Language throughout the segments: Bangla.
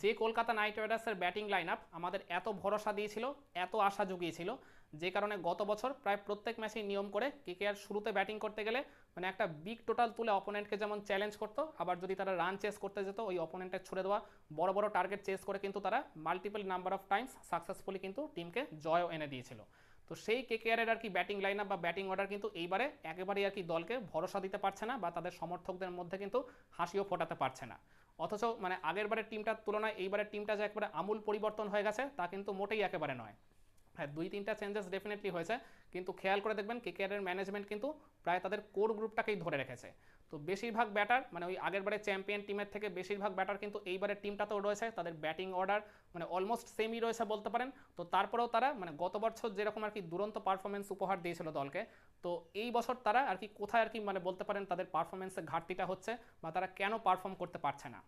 যে কলকাতা নাইট রাইডার্সের ব্যাটিং লাইন আপ আমাদের এত ভরসা দিয়েছিল, এত আশা জুগিয়েছিল, যে কারণে গত বছর প্রায় প্রত্যেক ম্যাচেই নিয়ম করে কেকেআর শুরুতে ব্যাটিং করতে গেলে মানে একটা বিগ টোটাল তুলে অপোনেন্টকে যেমন চ্যালেঞ্জ করতো, আবার যদি তারা রান চেস করতে যেত, ওই অপোনেন্টের ছুড়ে দেওয়া, বড় বড় টার্গেট চেস করে কিন্তু তারা multiple number of times successfully কিন্তু টিমকে জয়ও এনে দিয়েছিল। তো সেই কেকেআরের আর কি ব্যাটিং লাইন বা ব্যাটিং অর্ডার কিন্তু এইবারে একেবারেই আর কি দলকে ভরসা দিতে পারছে না, বা তাদের সমর্থকদের মধ্যে কিন্তু হাসিও ফোটাতে পারছে না। অথচ মানে আগের বারের টিমটার তুলনায় এইবারের টিমটা যে একবারে আমূল পরিবর্তন হয়ে গেছে, তা কিন্তু মোটেই একেবারে নয়। হ্যাঁ দুই তিনটা চেঞ্জেস ডেফিনেটলি হয়েছে, কিন্তু খেয়াল করে দেখবেন কেকেআরের ম্যানেজমেন্ট কিন্তু প্রায় তাদের কোর গ্রুপটাকেই ধরে রেখেছে। তো বেশিরভাগ ব্যাটার মানে ওই আগের বারে চ্যাম্পিয়ন টিমের থেকে বেশিরভাগ ব্যাটার কিন্তু এইবারের টিমটাতেও রয়েছে, তাদের ব্যাটিং অর্ডার মানে অলমোস্ট সেমই রয়েছে বলতে পারেন। তো তারপরেও তারা মানে গত বছর যেরকম আর কি দুরন্ত পারফরমেন্স উপহার দিয়েছিল দলকে তো এই বছর তারা আর কি কোথায় আর কি মানে বলতে পারেন তাদের পারফরমেন্সের ঘাটতিটা হচ্ছে বা তারা কেন পারফর্ম করতে পারছে না।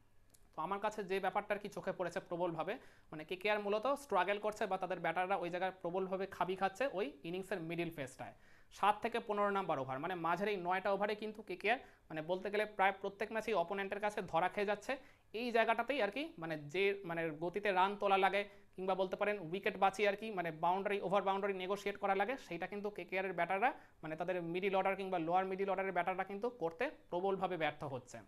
তো আমার কাছে যে ব্যাপারটা আর কি চোখে পড়েছে প্রবলভাবে মানে কে কেয়ার মূলত স্ট্রাগল করছে বা তাদের ব্যাটাররা ওই জায়গায় প্রবলভাবে খাবি খাচ্ছে ওই ইনিংসের মিডিল ফেসটায় সাত থেকে পনেরো নাম্বার ওভার মানে মাঝের এই নয়টা ওভারে কিন্তু কে কে মানে বলতে গেলে প্রায় প্রত্যেক ম্যাচেই অপোনেন্টের কাছে ধরা খেয়ে যাচ্ছে। এই জায়গাটাতেই আর কি মানে যে মানে গতিতে রান তোলা লাগে, কিংবা বলতে পারেন উইকেট বাঁচিয়ে আর কি মানে বাউন্ডারি ওভার বাউন্ডারি নেগোশিয়েট করা লাগে, সেইটা কিন্তু কে কেয়ারের ব্যাটাররা মানে তাদের মিডিল অর্ডার কিংবা লোয়ার মিডিল অর্ডারের ব্যাটাররা কিন্তু করতে প্রবলভাবে ব্যর্থ হচ্ছে।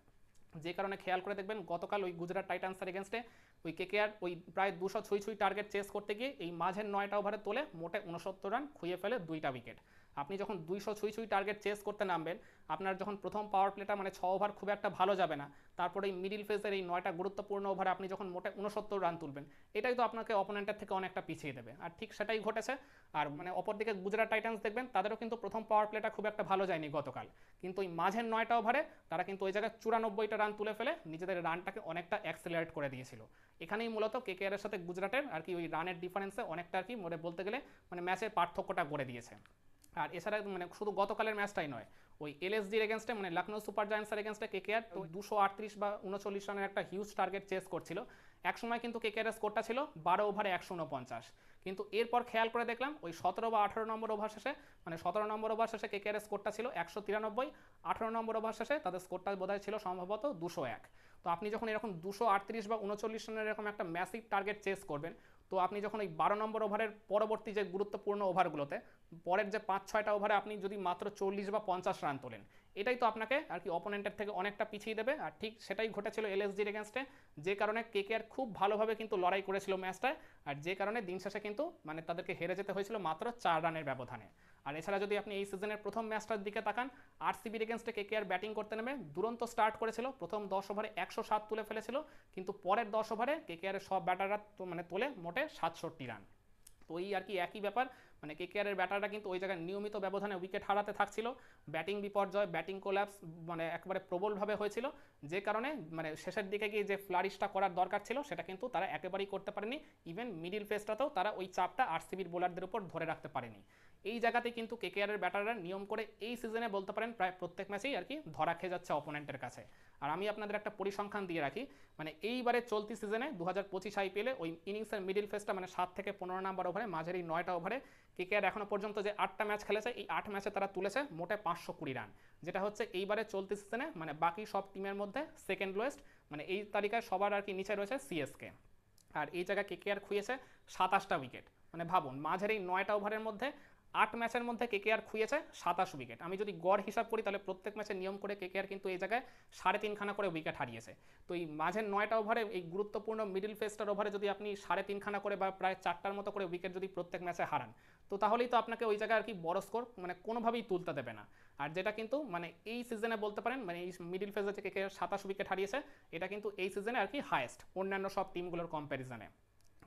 যে কারণে খেয়াল করে দেখবেন, গতকাল ওই গুজরাট টাইটান্সের এগেনস্টে ওই কে কেকেআর ওই প্রায় দুশো ছুঁই ছুঁই টার্গেট চেস করতে গিয়ে এই মাঝের নয়টা ওভারে তোলে মোটে উনসত্তর রান খুইয়ে ফেলে দুইটা উইকেট আপনি যখন দুইশো ছুঁই ছুঁই টার্গেট চেস করতে নামবেন, আপনার যখন প্রথম পাওয়ার প্লেটা মানে ছ ওভার খুব একটা ভালো যাবে না, তারপরে এই মিডিল ফেজের এই নয়টা গুরুত্বপূর্ণ ওভারে আপনি যখন মোটে উনসত্তর রান তুলবেন, এটাই তো আপনাকে অপোনেন্টের থেকে অনেকটা পিছিয়ে দেবে। আর ঠিক সেটাই ঘটেছে, আর মানে অপরদিকে গুজরাট টাইটান্স দেখবেন, তাদেরও কিন্তু প্রথম পাওয়ার প্লেটা খুব একটা ভালো যায়নি গতকাল। কিন্তু ওই মাঝের নয়টা ওভারে তারা কিন্তু ওই জায়গায় চুরানব্বইটা রান তুলে ফেলে, নিজেদের রানটাকে অনেকটা অ্যাক্সেলারেট করে দিয়েছিল। এখানেই মূলত কে কেকেআরের সাথে গুজরাটের আর কি ওই রানের ডিফারেন্সে অনেকটা আর কি মানে বলতে গেলে মানে ম্যাচের পার্থক্যটা গড়ে দিয়েছে। আর এছাড়া মানে শুধু গতকালের ম্যাচটাই নয় ওই এলএসজির এগেনস্টে মানে লখনৌ সুপার জায়ান্টসের এগেনস্টে কেকেআর তো দুশো আটত্রিশ বা উনচল্লিশ রানের একটা হিউজ টার্গেট চেস করছিল। একসময় কিন্তু কে কেকেআর স্কোরটা ছিল বারো ওভারে একশো উনপঞ্চাশ। কিন্তু এরপর খেয়াল করে দেখলাম ওই সতেরো বা আঠারো নম্বর ওভার শেষে মানে সতেরো নম্বর ওভার শেষে কে কেকেআর স্কোরটা ছিল একশো তিরানব্বই আঠারো নম্বর ওভার শেষে তাদের স্কোরটা বোধহয় ছিল সম্ভবত দুশো এক। তো আপনি যখন এরকম দুশো আটত্রিশ বা উনচল্লিশ রানের এরকম একটা ম্যাসিভ টার্গেট চেস করবেন তো আপনি যখন ওই বারো নম্বর ওভারের পরবর্তী যে গুরুত্বপূর্ণ ওভারগুলোতে, পরের যে পাঁচ, ছয়টা ওভারে আপনি যদি মাত্র চল্লিশ বা পঞ্চাশ রান তোলেন, এটাই তো আপনাকে আর কি অপোনেন্টের থেকে অনেকটা পিছিয়ে দেবে। আর ঠিক সেটাই ঘটেছিল এলএসজির এগেনস্টে যে কারণে কেকেআর খুব ভালোভাবে কিন্তু লড়াই করেছিল ম্যাচটায়, আর যে কারণে দিন শেষে কিন্তু মানে তাদেরকে হেরে যেতে হয়েছিল মাত্র চার রানের ব্যবধানে। আর এছাড়া যদি আপনি এই সিজনের প্রথম ম্যাচটার দিকে তাকান আর সিবির এগেনস্টে কেকেআর ব্যাটিং করতে নেমে দুরন্ত স্টার্ট করেছিল, প্রথম দশ ওভারে একশো সাত তুলে ফেলেছিল, কিন্তু পরের দশ ওভারে কেকেআরের সব ব্যাটাররা মানে তোলে মোটে সাতষট্টি রান তো এই আর কি একই ব্যাপার মানে কেকেআরের ব্যাটাররা কিন্তু ওই জায়গায় নিয়মিত ব্যবধানে উইকেট হারাতে থাকছিল। ব্যাটিং বিপর্যয় ব্যাটিং কোল্যাপস মানে একবারে প্রবলভাবে হয়েছিল। যে কারণে মানে শেষের দিকে গিয়ে যে ফ্লারিশটা করার দরকার ছিল, সেটা কিন্তু তারা একেবারেই করতে পারেনি। ইভেন মিডিল ফেসটাতেও তারা ওই চাপটা আরসিবির বোলারদের উপর ধরে রাখতে পারেনি। এই জায়গাতে কিন্তু কেকেআরের ব্যাটাররা নিয়ম করে এই সিজনে বলতে পারেন, প্রায় প্রত্যেক ম্যাচেই আর কি ধরা খেয়ে যাচ্ছে অপোনেন্টের কাছে। আর আমি আপনাদের একটা পরিসংখ্যান দিয়ে রাখি। মানে এইবারে চলতি সিজনে দু হাজার পঁচিশ আইপিএলে ওই ইনিংসের মিডিল ফেসটা মানে সাত থেকে পনেরো নাম্বার ওভারে মাঝের এই নয়টা ওভারে কেকেআর এখনও পর্যন্ত যে আটটা ম্যাচ খেলেছে, এই আট ম্যাচে তারা তুলেছে মোটে পাঁচশো কুড়ি রান যেটা হচ্ছে এইবারে চলতি সিজনে মানে বাকি সব টিমের মধ্যে সেকেন্ড লোয়েস্ট মানে এই তালিকায় সবার আর কি নিচে রয়েছে সিএসকে আর এই জায়গায় কেকেআর খুঁয়েছে সাতাশটা উইকেট মানে ভাবুন, মাঝের এই নয়টা ওভারের মধ্যে আট ম্যাচের মধ্যে কেকেআর খুঁয়েছে সাতাশ উইকেট আমি যদি গড় হিসাব করি, তাহলে প্রত্যেক ম্যাচে নিয়ম করে কেকেআর কিন্তু এই জায়গায় সাড়ে তিনখানা করে উইকেট হারিয়েছে। তো এই মাঝের নয়টা ওভারে এই গুরুত্বপূর্ণ মিডিল ফেস্টার ওভারে যদি আপনি সাড়ে তিনখানা করে বা প্রায় চারটার মতো করে উইকেট যদি প্রত্যেক ম্যাচে হারান, তো তাহলেই তো আপনাকে ওই জায়গায় আর কি বড় স্কোর মানে কোনোভাবেই তুলতে দেবে না। আর যেটা কিন্তু মানে এই সিজনে বলতে পারেন মানে এই মিডিল ফেজে যে কেকেআর সাতাশ উইকেট হারিয়েছে, এটা কিন্তু এই সিজনে আর কি হায়েস্ট অন্যান্য সব টিমগুলোর কম্প্যারিজনে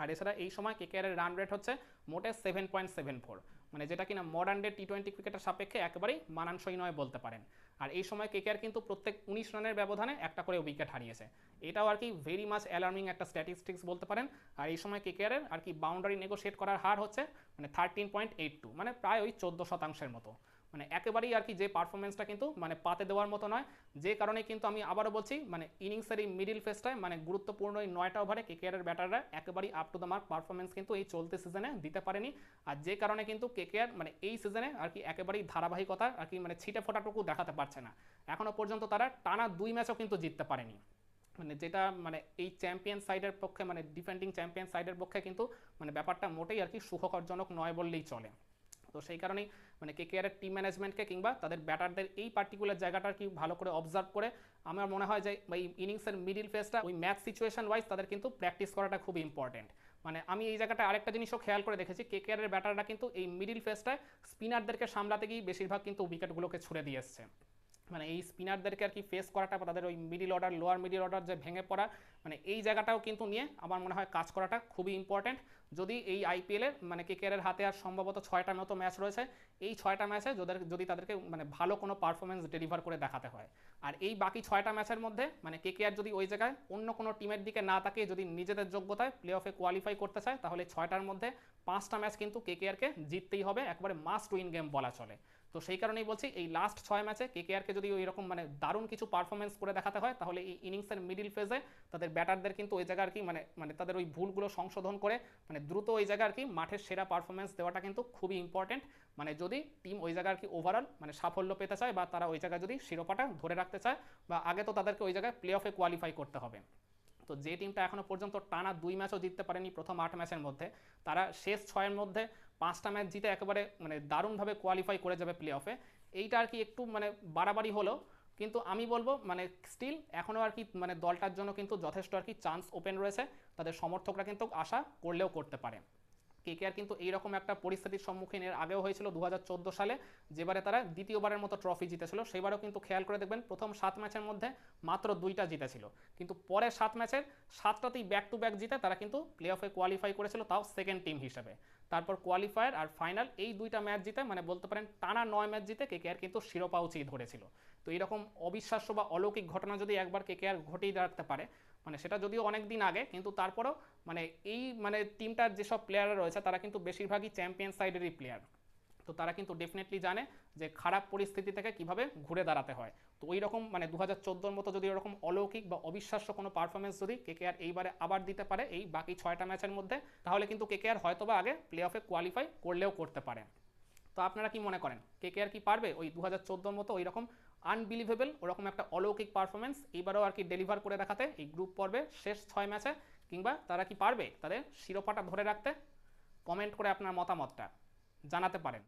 আর এছাড়া এই সময় কেকেআরের রান রেট হচ্ছে মোটে সেভেন পয়েন্ট সেভেন ফোর মানে যেটা কিনা মডার্ন ডে টি টোয়েন্টি ক্রিকেটের সাপেক্ষে একেবারেই মানানসই নয় বলতে পারেন। আর এই সময় কেকেআর কিন্তু প্রত্যেক উনিশ রানের ব্যবধানে একটা করে উইকেট হারিয়েছে। এটাও আর কি ভেরি মাচ অ্যালার্মিং একটা স্ট্যাটিস্টিক্স বলতে পারেন। আর এই সময় কেকেআরের আর কি বাউন্ডারি নেগোশিয়েট করার হার হচ্ছে মানে থার্টিন পয়েন্ট এইট টু মানে প্রায় ওই চোদ্দ শতাংশের মতো। মানে একেবারেই আর কি যে পারফরমেন্সটা কিন্তু মানে পাতে দেওয়ার মতো নয়। যে কারণে কিন্তু আমি আবারও বলছি মানে ইনিংসের এই মিডিল ফেসটায় মানে গুরুত্বপূর্ণ এই নয়টা ওভারে কেকেআরের ব্যাটাররা একেবারেই up to the mark performance কিন্তু এই চলতি সিজনে দিতে পারেনি। আর যে কারণে কিন্তু কেকেআর মানে এই সিজনে আর কি একেবারেই ধারাবাহিকতা আর কি মানে ছিটে ফোটাটুকু দেখাতে পারছে না। এখনও পর্যন্ত তারা টানা দুই ম্যাচও কিন্তু জিততে পারেনি। মানে যেটা মানে এই চ্যাম্পিয়ন সাইডের পক্ষে মানে ডিফেন্ডিং চ্যাম্পিয়ন সাইডের পক্ষে কিন্তু মানে ব্যাপারটা মোটেই আর কি সুখকরজনক নয় বললেই চলে। তো সেই কারণেই মানে কে কেয়ারের টিম ম্যানেজমেন্টকে কিংবা তাদের ব্যাটারদের এই পার্টিকুলার জায়গাটা কি ভালো করে অবজার্ভ করে আমার মনে হয় যে এই ইনিংসের মিডিল ফেসটা ওই ম্যাচ সিচুয়েশন ওয়াইজ তাদের কিন্তু প্র্যাকটিস করাটা খুব ইম্পর্টেন্ট মানে আমি এই জায়গাটা আরেকটা জিনিসও খেয়াল করে দেখেছি কে কেয়ারের ব্যাটাররা কিন্তু এই মিডিল ফেসটায় স্পিনারদেরকে সামলাতে গিয়ে বেশিরভাগ কিন্তু উইকেটগুলোকে ছুড়ে দিয়ে এসছে। মানে এই স্পিনারদেরকে আর কি ফেস করাটা বা তাদের ওই middle order lower middle order যে ভেঙে পড়া মানে এই জায়গাটাও কিন্তু নিয়ে আমার মনে হয় কাজ করাটা খুবই ইম্পর্টেন্ট যদি এই আইপিএলের মানে কেকেআরের হাতে আর সম্ভবত ছয়টা মতো ম্যাচ রয়েছে, এই ছয়টা ম্যাচে যাদের যদি তাদেরকে মানে ভালো কোনো পারফরমেন্স ডেলিভার করে দেখাতে হয়। আর এই বাকি ছয়টা ম্যাচের মধ্যে মানে কেকেআর যদি ওই জায়গায় অন্য কোনো টিমের দিকে না তাকিয়ে যদি নিজেদের যোগ্যতায় প্লে অফে কোয়ালিফাই করতে চায়, তাহলে ছয়টার মধ্যে পাঁচটা ম্যাচ কিন্তু কেকেআরকে জিততেই হবে। একবারে মাস্ট উইন গেম বলা চলে। তো সেই কারণেই বলছি, এই লাস্ট ছয় ম্যাচে কে কেকেআরকে যদি ওই রকম মানে দারুণ কিছু পারফরমেন্স করে দেখাতে হয়, তাহলে এই ইনিংসের মিডিল ফেজে তাদের ব্যাটারদের কিন্তু ওই জায়গায় আর কি মানে মানে তাদের ওই ভুলগুলো সংশোধন করে মানে দ্রুত ওই জায়গায় আর কি মাঠের সেরা পারফরমেন্স দেওয়াটা কিন্তু খুবই ইম্পর্টেন্ট মানে যদি টিম ওই জায়গায় আর কি ওভারঅল মানে সাফল্য পেতে চায় বা তারা ওই জায়গায় যদি শিরোপাটা ধরে রাখতে চায় বা আগে তো তাদেরকে ওই জায়গায় প্লে অফে কোয়ালিফাই করতে হবে। তো যে টিমটা এখনও পর্যন্ত টানা দুই ম্যাচও জিততে পারেনি প্রথম আট ম্যাচের মধ্যে, তারা শেষ ছয়ের মধ্যে পাঁচটা ম্যাচ জিতে একেবারে মানে দারুণভাবে কোয়ালিফাই করে যাবে প্লে অফে এইটা আর কি একটু মানে বাড়াবাড়ি হলো, কিন্তু আমি বলব মানে স্টিল এখনও আর কি মানে দলটার জন্য কিন্তু যথেষ্ট আর কি চান্স ওপেন রয়েছে। তাদের সমর্থকরা কিন্তু আশা করলেও করতে পারে। কেকেআর কিন্তু এইরকম একটা পরিস্থিতির সম্মুখীন এর আগেও হয়েছিল দুহাজার চোদ্দ সালে, যেবারে তারা দ্বিতীয়বারের মতো ট্রফি জিতেছিল। সেবারও কিন্তু খেয়াল করে দেখবেন প্রথম সাত ম্যাচের মধ্যে মাত্র দুইটা জিতেছিল। কিন্তু পরে সাত ম্যাচের সাতটাতেই ব্যাক টু ব্যাক জিতে তারা কিন্তু প্লে অফে কোয়ালিফাই করেছিল তাও সেকেন্ড টিম হিসেবে। তারপর কোয়ালিফায়ার আর ফাইনাল এই দুইটা ম্যাচ জিতে মানে বলতে পারেন টানা নয় ম্যাচ জিতে কেকেআর কিন্তু শিরোপা উচিত ধরেছিল। তো এরকম অবিশ্বাস্য বা অলৌকিক ঘটনা যদি একবার কেকেআর ঘটিয়ে রাখতে পারে মানে সেটা যদিও অনেক দিন আগে, কিন্তু তারপরেও মানে এই মানে টিমটার যেসব প্লেয়াররা রয়েছে, তারা কিন্তু বেশিরভাগই চ্যাম্পিয়ন সাইডেরই প্লেয়ার তো তারা কিন্তু ডেফিনেটলি জানে যে খারাপ পরিস্থিতি থেকে কীভাবে ঘুরে দাঁড়াতে হয়। তো ওই রকম মানে দু হাজার মতো যদি ওরকম অলৌকিক বা অবিশ্বাস্য কোনো পারফরমেন্স যদি কেকেআর এইবারে আবার দিতে পারে, এই বাকি ছয়টা ম্যাচের মধ্যে, তাহলে কিন্তু কেকেআর হয়তোবা আগে প্লে অফে কোয়ালিফাই করলেও করতে পারে। তো আপনারা কি মনে করেন? কেকেআর কি পারবে? ওই দু হাজার মতো ওই রকম আনবিলিভেবল ওরকম একটা অলৌকিক পারফরমেন্স এবারও আর কি ডেলিভার করে দেখাতে এই গ্রুপ পর্বে শেষ ছয় ম্যাচে কিংবা তারা কি পারবে তাদের শিরোপাটা ধরে রাখতে? কমেন্ট করে আপনার মতামতটা জানাতে পারেন।